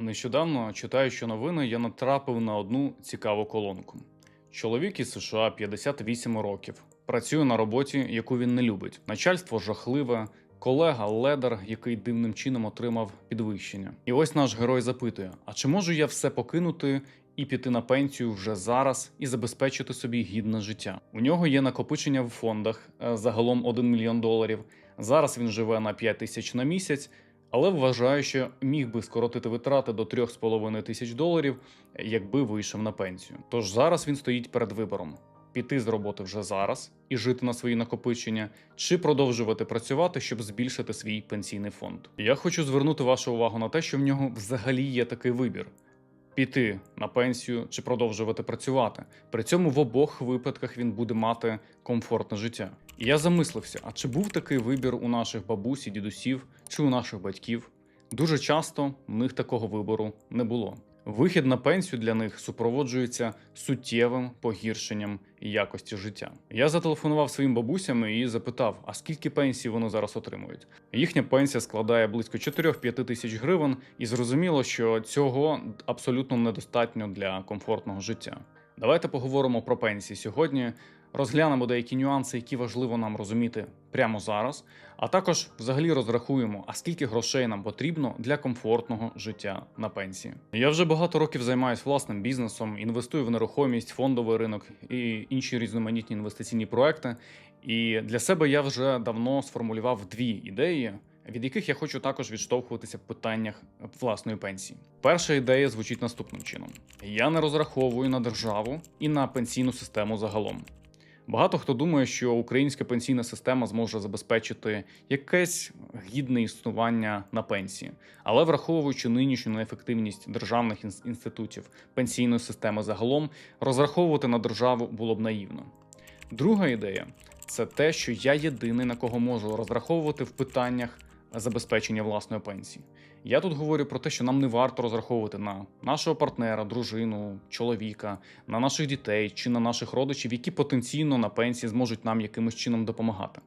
Нещодавно, читаючи новини, я натрапив на одну цікаву колонку. Чоловік із США 58 років. Працює на роботі, яку він не любить. Начальство жахливе, колега ледер, який дивним чином отримав підвищення. І ось наш герой запитує: а чи можу я все покинути і піти на пенсію вже зараз і забезпечити собі гідне життя? У нього є накопичення в фондах е, загалом 1 мільйон доларів. Зараз він живе на 5 тисяч на місяць. Але вважаю, що міг би скоротити витрати до 3,5 тисяч доларів, якби вийшов на пенсію. Тож зараз він стоїть перед вибором: піти з роботи вже зараз і жити на свої накопичення, чи продовжувати працювати, щоб збільшити свій пенсійний фонд. Я хочу звернути вашу увагу на те, що в нього взагалі є такий вибір. Піти на пенсію чи продовжувати працювати. При цьому в обох випадках він буде мати комфортне життя. І я замислився: а чи був такий вибір у наших бабусі, дідусів чи у наших батьків? Дуже часто в них такого вибору не було. Вихід на пенсію для них супроводжується суттєвим погіршенням якості життя. Я зателефонував своїм бабусям і запитав, а скільки пенсій вони зараз отримують. Їхня пенсія складає близько 4-5 тисяч гривень, і зрозуміло, що цього абсолютно недостатньо для комфортного життя. Давайте поговоримо про пенсії сьогодні. Розглянемо деякі нюанси, які важливо нам розуміти прямо зараз, а також взагалі розрахуємо, а скільки грошей нам потрібно для комфортного життя на пенсії. Я вже багато років займаюся власним бізнесом, інвестую в нерухомість, фондовий ринок і інші різноманітні інвестиційні проекти. І для себе я вже давно сформулював дві ідеї. Від яких я хочу також відштовхуватися в питаннях власної пенсії. Перша ідея звучить наступним чином: я не розраховую на державу і на пенсійну систему загалом. Багато хто думає, що українська пенсійна система зможе забезпечити якесь гідне існування на пенсії, але враховуючи нинішню неефективність державних інститутів пенсійної системи загалом, розраховувати на державу було б наївно. Друга ідея це те, що я єдиний на кого можу розраховувати в питаннях забезпечення власної пенсії. Я тут говорю про те, що нам не варто розраховувати на нашого партнера, дружину, чоловіка, на наших дітей чи на наших родичів, які потенційно на пенсії зможуть нам якимось чином допомагати.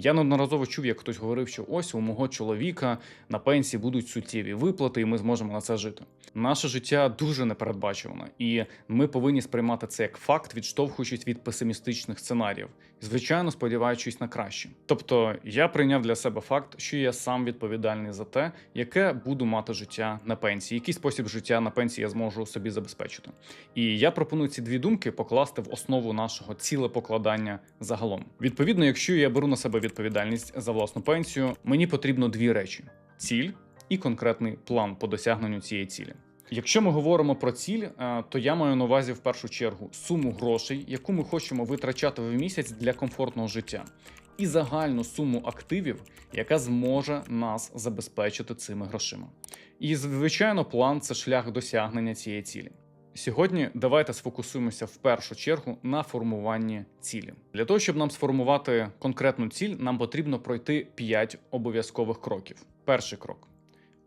Я неодноразово чув, як хтось говорив, що ось у мого чоловіка на пенсії будуть суттєві виплати, і ми зможемо на це жити. Наше життя дуже непередбачуване, і ми повинні сприймати це як факт, відштовхуючись від песимістичних сценаріїв, звичайно, сподіваючись на краще. Тобто я прийняв для себе факт, що я сам відповідальний за те, яке буду мати життя на пенсії, який спосіб життя на пенсії я зможу собі забезпечити. І я пропоную ці дві думки покласти в основу нашого цілепокладання загалом. Відповідно, якщо я беру на себе відповідальність за власну пенсію, мені потрібно дві речі: ціль і конкретний план по досягненню цієї цілі. Якщо ми говоримо про ціль, е, то я маю на увазі в першу чергу суму грошей, яку ми хочемо витрачати в місяць для комфортного життя, і загальну суму активів, яка зможе нас забезпечити цими грошима. І звичайно, план це шлях досягнення цієї цілі. Сьогодні давайте сфокусуємося в першу чергу на формуванні цілі. Для того, щоб нам сформувати конкретну ціль, нам потрібно пройти 5 обов'язкових кроків. Перший крок.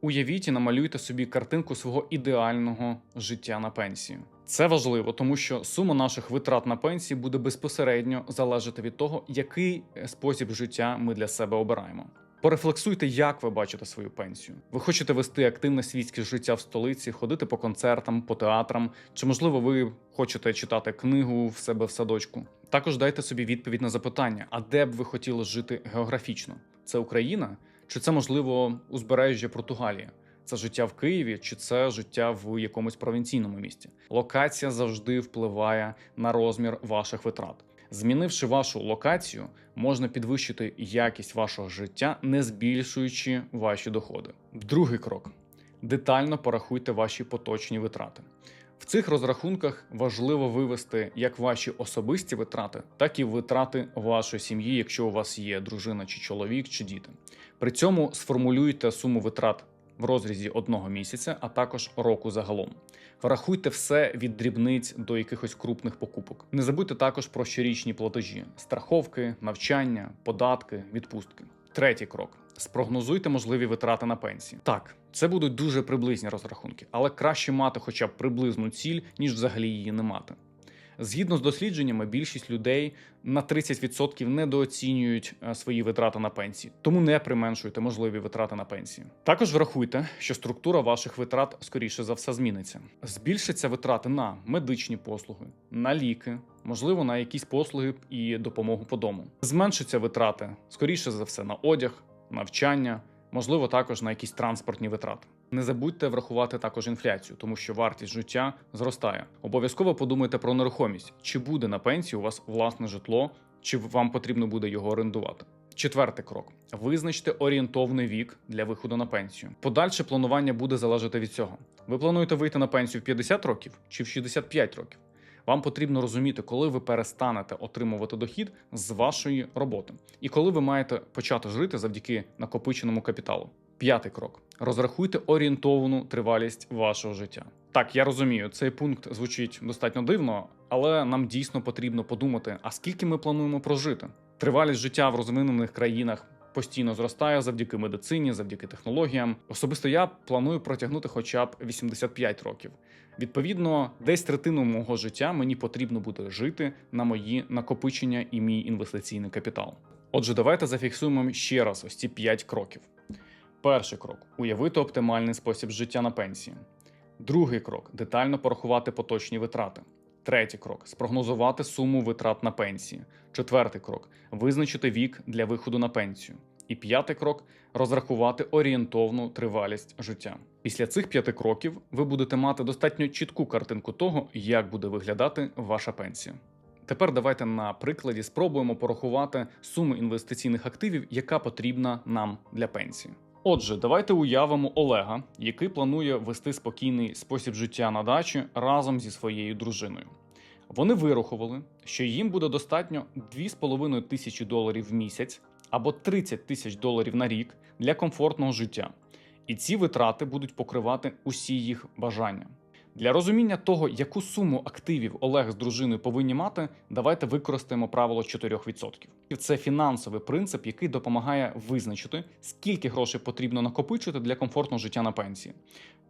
Уявіть і намалюйте собі картинку свого ідеального життя на пенсію. Це важливо, тому що сума наших витрат на пенсії буде безпосередньо залежати від того, який спосіб життя ми для себе обираємо. Порефлексуйте, як ви бачите свою пенсію. Ви хочете вести активне світське життя в столиці, ходити по концертам, по театрам, чи можливо ви хочете читати книгу в себе в садочку. Також дайте собі відповідь на запитання: а де б ви хотіли жити географічно? Це Україна? Чи це можливо узбережжя Португалії? Це життя в Києві, чи це життя в якомусь провінційному місті? Локація завжди впливає на розмір ваших витрат. Змінивши вашу локацію, можна підвищити якість вашого життя, не збільшуючи ваші доходи. Другий крок: детально порахуйте ваші поточні витрати. В цих розрахунках важливо вивести як ваші особисті витрати, так і витрати вашої сім'ї, якщо у вас є дружина чи чоловік, чи діти. При цьому сформулюйте суму витрат в розрізі одного місяця, а також року загалом. Врахуйте все від дрібниць до якихось крупних покупок. Не забудьте також про щорічні платежі: страховки, навчання, податки, відпустки. Третій крок: спрогнозуйте можливі витрати на пенсії. Так, це будуть дуже приблизні розрахунки, але краще мати хоча б приблизну ціль, ніж взагалі її не мати. Згідно з дослідженнями, більшість людей на 30% недооцінюють е, свої витрати на пенсії, тому не применшуйте можливі витрати на пенсії. Також врахуйте, що структура ваших витрат скоріше за все зміниться. Збільшаться витрати на медичні послуги, на ліки, можливо, на якісь послуги і допомогу по дому. Зменшаться витрати скоріше за все на одяг, навчання, можливо, також на якісь транспортні витрати. Не забудьте врахувати також інфляцію, тому що вартість життя зростає. Обов'язково подумайте про нерухомість, чи буде на пенсії у вас власне житло, чи вам потрібно буде його орендувати. Четвертий крок: визначте орієнтовний вік для виходу на пенсію. Подальше планування буде залежати від цього. Ви плануєте вийти на пенсію в 50 років чи в 65 років. Вам потрібно розуміти, коли ви перестанете отримувати дохід з вашої роботи, і коли ви маєте почати жити завдяки накопиченому капіталу. П'ятий крок: розрахуйте орієнтовану тривалість вашого життя. Так, я розумію, цей пункт звучить достатньо дивно, але нам дійсно потрібно подумати, а скільки ми плануємо прожити. Тривалість життя в розвинених країнах постійно зростає завдяки медицині, завдяки технологіям. Особисто я планую протягнути хоча б 85 років. Відповідно, десь третину мого життя мені потрібно буде жити на мої накопичення і мій інвестиційний капітал. Отже, давайте зафіксуємо ще раз ось ці 5 кроків. Перший крок уявити оптимальний спосіб життя на пенсії. Другий крок детально порахувати поточні витрати. Третій крок спрогнозувати суму витрат на пенсії. Четвертий крок визначити вік для виходу на пенсію. І п'ятий крок розрахувати орієнтовну тривалість життя. Після цих п'яти кроків ви будете мати достатньо чітку картинку того, як буде виглядати ваша пенсія. Тепер давайте на прикладі спробуємо порахувати суму інвестиційних активів, яка потрібна нам для пенсії. Отже, давайте уявимо Олега, який планує вести спокійний спосіб життя на дачі разом зі своєю дружиною. Вони вирахували, що їм буде достатньо 2,5 тисячі доларів в місяць або 30 тисяч доларів на рік для комфортного життя. І ці витрати будуть покривати усі їх бажання. Для розуміння того, яку суму активів Олег з дружиною повинні мати, давайте використаємо правило 4%. Це фінансовий принцип, який допомагає визначити, скільки грошей потрібно накопичити для комфортного життя на пенсії.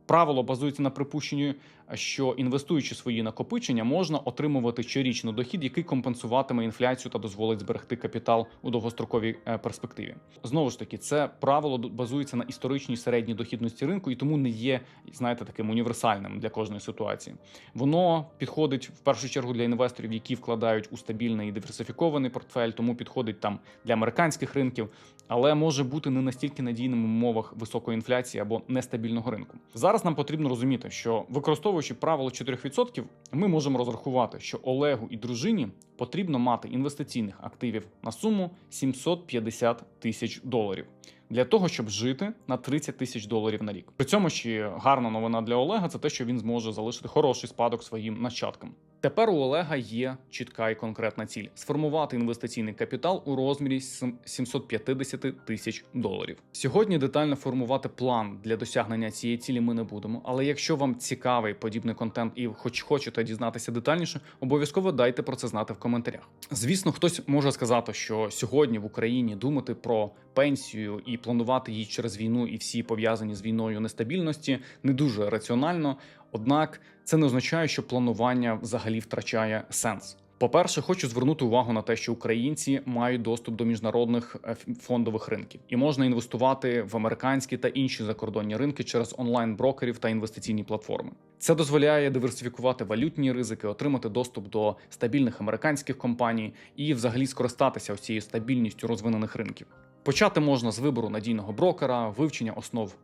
Правило базується на припущенні, що інвестуючи свої накопичення, можна отримувати щорічний дохід, який компенсуватиме інфляцію та дозволить зберегти капітал у довгостроковій е, перспективі. Знову ж таки, це правило базується на історичній середній дохідності ринку і тому не є, знаєте, таким універсальним для кожної ситуації. Воно підходить в першу чергу для інвесторів, які вкладають у стабільний і диверсифікований портфель, тому підходить там для американських ринків, але може бути не настільки надійним в умовах високої інфляції або нестабільного ринку. Зараз нам потрібно розуміти, що використовуючи правило 4%, ми можемо розрахувати, що Олегу і дружині потрібно мати інвестиційних активів на суму 750 тисяч доларів для того, щоб жити на 30 тисяч доларів на рік. При цьому ще гарна новина для Олега це те, що він зможе залишити хороший спадок своїм нащадкам. Тепер у Олега є чітка і конкретна ціль сформувати інвестиційний капітал у розмірі 750 тисяч доларів. Сьогодні детально формувати план для досягнення цієї цілі ми не будемо. Але якщо вам цікавий подібний контент і хоч хочете дізнатися детальніше, обов'язково дайте про це знати в коментарях. Звісно, хтось може сказати, що сьогодні в Україні думати про пенсію і планувати її через війну і всі пов'язані з війною нестабільності не дуже раціонально. Однак це не означає, що планування взагалі втрачає сенс. По-перше, хочу звернути увагу на те, що українці мають доступ до міжнародних е, фондових ринків і можна інвестувати в американські та інші закордонні ринки через онлайн-брокерів та інвестиційні платформи. Це дозволяє диверсифікувати валютні ризики, отримати доступ до стабільних американських компаній і, взагалі, скористатися цією стабільністю розвинених ринків. Почати можна з вибору надійного брокера, вивчення основ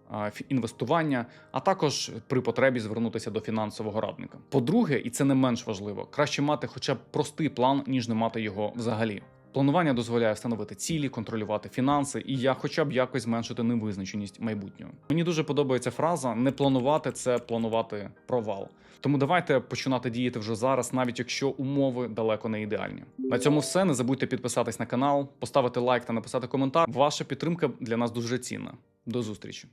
інвестування, а також при потребі звернутися до фінансового радника. По-друге, і це не менш важливо, краще мати хоча б простий план, ніж не мати його взагалі. Планування дозволяє встановити цілі, контролювати фінанси, і я хоча б якось зменшити невизначеність майбутнього. Мені дуже подобається фраза не планувати це планувати провал. Тому давайте починати діяти вже зараз, навіть якщо умови далеко не ідеальні. На цьому все. Не забудьте підписатись на канал, поставити лайк та написати коментар. Ваша підтримка для нас дуже цінна. До зустрічі.